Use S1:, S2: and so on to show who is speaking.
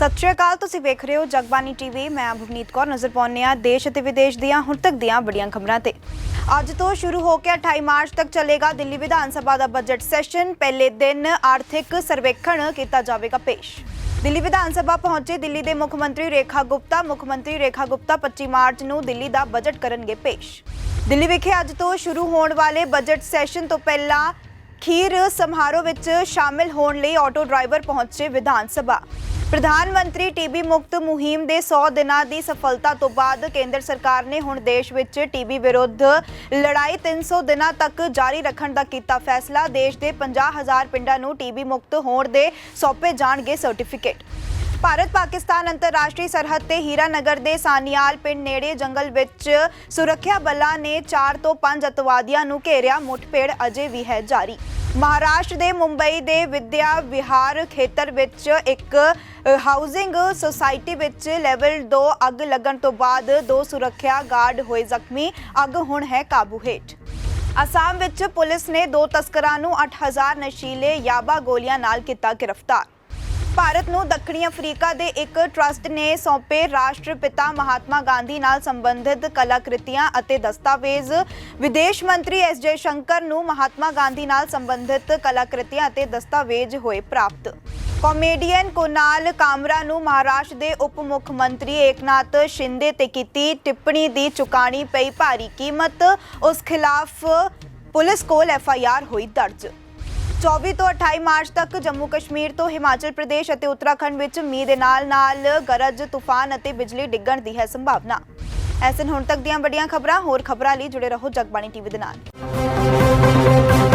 S1: ਸਤਿ ਸ਼੍ਰੀ ਅਕਾਲ, ਤੁਸੀਂ ਵੇਖ ਰਹੇ ਹੋ ਜਗਬਾਨੀ ਟੀਵੀ। ਮੈਂ ਭਵਨੀਤ ਕੌਰ, ਨਜ਼ਰ ਪਾਉਂਦੇ ਆ ਦੇਸ਼ ਅਤੇ ਵਿਦੇਸ਼ ਦੀਆਂ ਹੁਣ ਤੱਕ ਦੀਆਂ ਵੱਡੀਆਂ ਖਬਰਾਂ ਤੇ। ਅੱਜ ਤੋਂ ਸ਼ੁਰੂ ਹੋ ਕੇ 28 ਮਾਰਚ ਤੱਕ ਚੱਲੇਗਾ ਦਿੱਲੀ ਵਿਧਾਨ ਸਭਾ ਦਾ ਬਜਟ ਸੈਸ਼ਨ ਪਹਿਲੇ ਦਿਨ ਆਰਥਿਕ ਸਰਵੇਖਣ ਕੀਤਾ ਜਾਵੇਗਾ ਪੇਸ਼। ਦਿੱਲੀ ਵਿਧਾਨ ਸਭਾ ਪਹੁੰਚੇ ਦਿੱਲੀ ਦੇ ਮੁੱਖ ਮੰਤਰੀ ਰੇਖਾ ਗੁਪਤਾ। ਮੁੱਖ ਮੰਤਰੀ ਰੇਖਾ ਗੁਪਤਾ 25 ਮਾਰਚ ਨੂੰ ਦਿੱਲੀ ਦਾ ਬਜਟ ਕਰਨਗੇ ਪੇਸ਼। ਦਿੱਲੀ ਵਿਖੇ ਅੱਜ ਤੋਂ ਸ਼ੁਰੂ ਹੋਣ ਵਾਲੇ ਬਜਟ ਸੈਸ਼ਨ ਤੋਂ ਪਹਿਲਾਂ ਖੀਰ ਸਮਾਰੋਹ ਵਿੱਚ ਸ਼ਾਮਿਲ ਹੋਣ ਲਈ ਆਟੋ ਡਰਾਈਵਰ ਪਹੁੰਚੇ ਵਿਧਾਨ ਸਭਾ। ਪ੍ਰਧਾਨ ਮੰਤਰੀ ਟੀਬੀ ਮੁਕਤ ਮੁਹਿੰਮ ਦੇ 100 ਦਿਨਾਂ ਦੀ ਸਫਲਤਾ ਤੋਂ ਬਾਅਦ ਕੇਂਦਰ ਸਰਕਾਰ ਨੇ ਹੁਣ ਦੇਸ਼ ਵਿੱਚ ਟੀਬੀ ਵਿਰੁੱਧ ਲੜਾਈ 300 ਦਿਨਾਂ ਤੱਕ ਜਾਰੀ ਰੱਖਣ ਦਾ ਕੀਤਾ ਫੈਸਲਾ। ਦੇਸ਼ ਦੇ 50000 ਪਿੰਡਾਂ ਨੂੰ ਟੀਬੀ ਮੁਕਤ ਹੋਣ ਦੇ ਸੌਂਪੇ ਜਾਣਗੇ ਸਰਟੀਫਿਕੇਟ। ਭਾਰਤ ਪਾਕਿਸਤਾਨ ਅੰਤਰਰਾਸ਼ਟਰੀ ਸਰਹੱਦ ਤੇ ਹੀਰਾਨਗਰ ਦੇ ਸਾਨੀਆਲ ਪਿੰਡ ਨੇੜੇ ਜੰਗਲ ਵਿੱਚ ਸੁਰੱਖਿਆ ਬਲਾਂ ਨੇ 4 ਤੋਂ 5 ਅਤਵਾਦੀਆਂ ਨੂੰ ਘੇਰਿਆ, ਮੁੱਠਭੇੜ ਅਜੇ ਵੀ ਹੈ ਜਾਰੀ। ਮਹਾਰਾਸ਼ਟਰ ਦੇ ਮੁੰਬਈ ਦੇ ਵਿਦਿਆ ਵਿਹਾਰ ਖੇਤਰ ਵਿੱਚ ਇੱਕ ਹਾਊਸਿੰਗ ਸੁਸਾਇਟੀ ਵਿੱਚ ਲੈਵਲ 2 ਅੱਗ ਲੱਗਣ ਤੋਂ ਬਾਅਦ ਦੋ ਸੁਰੱਖਿਆ ਗਾਰਡ ਹੋਏ ਜ਼ਖਮੀ, ਅੱਗ ਹੁਣ ਹੈ ਕਾਬੂ ਹੇਠ। ਅਸਾਮ ਵਿੱਚ ਪੁਲਿਸ ਨੇ ਦੋ ਤਸਕਰਾਂ ਨੂੰ 8000 ਨਸ਼ੀਲੇ ਯਾਬਾ ਗੋਲੀਆਂ ਨਾਲ ਕੀਤਾ ਗ੍ਰਿਫਤਾਰ। ਭਾਰਤ ਨੂੰ ਦੱਖਣੀ ਅਫਰੀਕਾ ਦੇ ਇੱਕ ਟਰਸਟ ਨੇ ਸੌਂਪੇ ਰਾਸ਼ਟਰਪਿਤਾ ਮਹਾਤਮਾ ਗਾਂਧੀ ਨਾਲ ਸੰਬੰਧਿਤ ਕਲਾਕ੍ਰਿਤੀਆਂ ਅਤੇ ਦਸਤਾਵੇਜ਼। ਵਿਦੇਸ਼ ਮੰਤਰੀ ਐਸ ਜੈ ਸ਼ੰਕਰ ਨੂੰ ਮਹਾਤਮਾ ਗਾਂਧੀ ਨਾਲ ਸੰਬੰਧਿਤ ਕਲਾਕ੍ਰਿਤੀਆਂ ਅਤੇ ਦਸਤਾਵੇਜ਼ ਹੋਏ ਪ੍ਰਾਪਤ। ਕਾਮੇਡੀਅਨ ਕੋਨਾਲ ਕਾਮਰਾ ਨੂੰ ਮਹਾਰਾਸ਼ਟਰ ਦੇ ਉਪ ਮੁੱਖ ਮੰਤਰੀ ਏਕਨਾਥ ਸ਼ਿੰਦੇ ਤੇ ਕੀਤੀ ਟਿੱਪਣੀ ਦੀ ਚੁਕਾਣੀ ਪਈ ਭਾਰੀ ਕੀਮਤ। ਉਸ ਖਿਲਾਫ ਪੁਲਿਸ ਕੋਲ ਐਫ ਆਈ ਆਰ ਹੋਈ ਦਰਜ। 24 ਤੋਂ 28 ਮਾਰਚ ਤੱਕ ਜੰਮੂ ਕਸ਼ਮੀਰ ਤੋਂ ਹਿਮਾਚਲ ਪ੍ਰਦੇਸ਼ ਅਤੇ ਉੱਤਰਾਖੰਡ ਵਿੱਚ ਮੀਂਹ ਦੇ ਨਾਲ-ਨਾਲ ਗਰਜ, ਤੂਫਾਨ ਅਤੇ ਬਿਜਲੀ ਡਿੱਗਣ ਦੀ ਹੈ ਸੰਭਾਵਨਾ। ਐਸਨ ਹੁਣ ਤੱਕ ਦੀਆਂ ਵੱਡੀਆਂ ਖਬਰਾਂ ਹੋਰ ਖਬਰਾਂ ਲਈ ਜੁੜੇ ਰਹੋ ਜਗਬਾਣੀ ਟੀਵੀ ਦੇ ਨਾਲ।